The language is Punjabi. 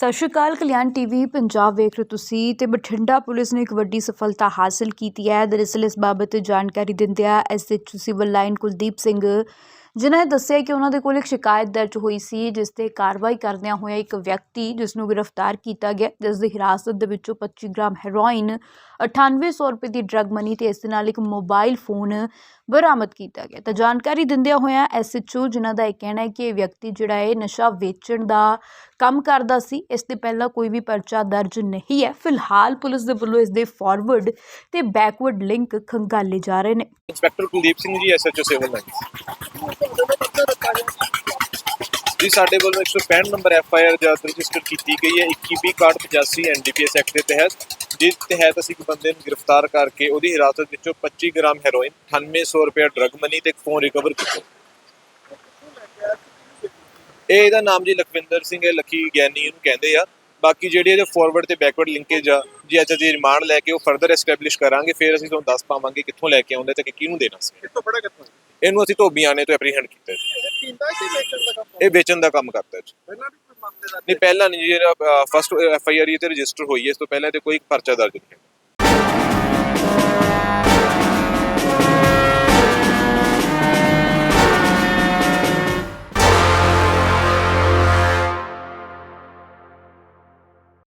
ਸਤਿ ਸ਼੍ਰੀ ਅਕਾਲ, ਕਲਿਆਣ ਟੀਵੀ, ਪੰਜਾਬ ਵੇਖ ਰਹੇ ਹੋ ਤੁਸੀਂ ਤੇ ਬਠਿੰਡਾ ਪੁਲਿਸ ਨੇ ਇੱਕ ਵੱਡੀ ਸਫਲਤਾ ਹਾਸਲ ਕੀਤੀ ਹੈ। ਦਰਅਸਲ ਇਸ ਬਾਬਤ ਜਾਣਕਾਰੀ ਦਿੰਦਿਆਂ SHO civil line Kuldeep Singh ਜਿਨ੍ਹਾਂ ਨੇ ਦੱਸਿਆ ਕਿ ਉਹਨਾਂ ਦੇ ਕੋਲ ਇੱਕ ਸ਼ਿਕਾਇਤ ਦਰਜ ਹੋਈ ਸੀ, ਜਿਸ ਤੇ ਕਾਰਵਾਈ ਕਰਦਿਆਂ ਹੋਇਆ ਇੱਕ ਵਿਅਕਤੀ ਜਿਸ ਨੂੰ ਗ੍ਰਿਫਤਾਰ ਕੀਤਾ ਗਿਆ ਜਿਸ ਦੀ ਹਿਰਾਸਤ ਦੇ ਵਿੱਚੋਂ 25 ਗ੍ਰਾਮ ਹੈਰੋਇਨ 9800 ਰੁਪਏ ਦੀ ਡਰੱਗ ਮਨੀ ਤੇ ਇਸ ਦੇ ਨਾਲ ਇੱਕ ਮੋਬਾਈਲ ਫੋਨ ਬਰਾਮਦ ਕੀਤਾ ਗਿਆ। ਤਾਂ ਜਾਣਕਾਰੀ ਦਿੰਦਿਆਂ ਹੋਇਆ ਐਸਐਚਓ ਜਿਨ੍ਹਾਂ ਦਾ ਇਹ ਕਹਿਣਾ ਹੈ ਕਿ ਇਹ ਵਿਅਕਤੀ ਜਿਹੜਾ ਹੈ ਨਸ਼ਾ ਵੇਚਣ ਦਾ ਕੰਮ ਕਰਦਾ ਸੀ, ਇਸ ਤੇ ਪਹਿਲਾਂ ਕੋਈ ਵੀ ਪਰਚਾ ਦਰਜ ਨਹੀਂ ਹੈ। ਫਿਲਹਾਲ ਪੁਲਿਸ ਦੇ ਵੱਲੋਂ ਇਸ ਦੇ ਫਾਰਵਰਡ ਤੇ ਬੈਕਵਰਡ ਲਿੰਕ ਖੰਗਾਲੇ ਜਾ ਰਹੇ ਨੇ। Inspector Kuldeep Singh ji SHO civil line. ਜੀ, ਸਾਡੇ ਵੱਲੋਂ 165 ਨੰਬਰ ਐਫਆਈਆਰ ਜਦ ਰਜਿਸਟਰ ਕੀਤੀ ਗਈ ਹੈ 216185 ਐਨਡੀਪੀਐਸ ਐਕਟ ਦੇ ਤਹਿਤ, ਜਿਸ ਤਹਿਤ ਅਸੀਂ ਇੱਕ ਬੰਦੇ ਨੂੰ ਗ੍ਰਿਫਤਾਰ ਕਰਕੇ ਉਹਦੀ ਹਿਰਾਸਤ ਵਿੱਚੋਂ 25 ਗ੍ਰਾਮ ਹੈਰੋਇਨ 9800 ਰੁਪਏ ਡਰਗ ਮਨੀ ਤੇ ਇੱਕ ਫੋਨ ਰਿਕਵਰ ਕੀਤਾ। ਇਹ ਇਹਦਾ ਨਾਮ ਜੀ ਲਖਵਿੰਦਰ ਸਿੰਘ ਹੈ ਲੱਕੀ ਗਿਆਨੀ ਇਹਨੂੰ ਕਹਿੰਦੇ ਆ। ਬਾਕੀ ਜਿਹੜੀ ਇਹਦੇ ਫਾਰਵਰਡ ਤੇ ਬੈਕਵਰਡ ਲਿੰਕੇਜ ਆ, ਜੀ ਅੱਜ ਦੀ ਰਿਮਾਂਡ ਲੈ ਕੇ ਉਹ ਫਰਦਰ ਐਸਟੈਬਲਿਸ਼ ਕਰਾਂਗੇ, ਫਿਰ ਅਸੀਂ ਤੁਹਾਨੂੰ ਦੱਸ ਪਾਵਾਂਗੇ ਕਿੱਥੋਂ ਲੈ ਕੇ ਆਉਂਦੇ ਤੇ ਕਿਹਨੂੰ ਦੇਣਾ ਸੀ। ਇਸ ਤੋਂ ਬੜਾ ਕਿੱਥੋਂ? ਇਹਨੂੰ ਅਸੀਂ ਧੋਬੀਆਣੇ ਤੋਂ ਐਪਰੀਹੈਂਡ ਕੀਤਾ। ਜੀ ਇਹ ਵੇਚਣ ਦਾ ਕੰਮ ਕਰਦਾ ਜੀ। ਪਹਿਲਾਂ ਕੋਈ ਨਹੀਂ ਪਹਿਲਾਂ ਨਹੀਂ ਜਿਹੜਾ ਫਸਟ ਐਫ ਆਈ ਆਰ ਇਹ ਤੇ ਰਜਿਸਟਰ ਹੋਈ ਹੈ, ਇਸ ਤੋਂ ਪਹਿਲਾਂ ਤੇ ਕੋਈ ਪਰਚਾ ਦਰਜ ਨਹੀਂ ਹੈ।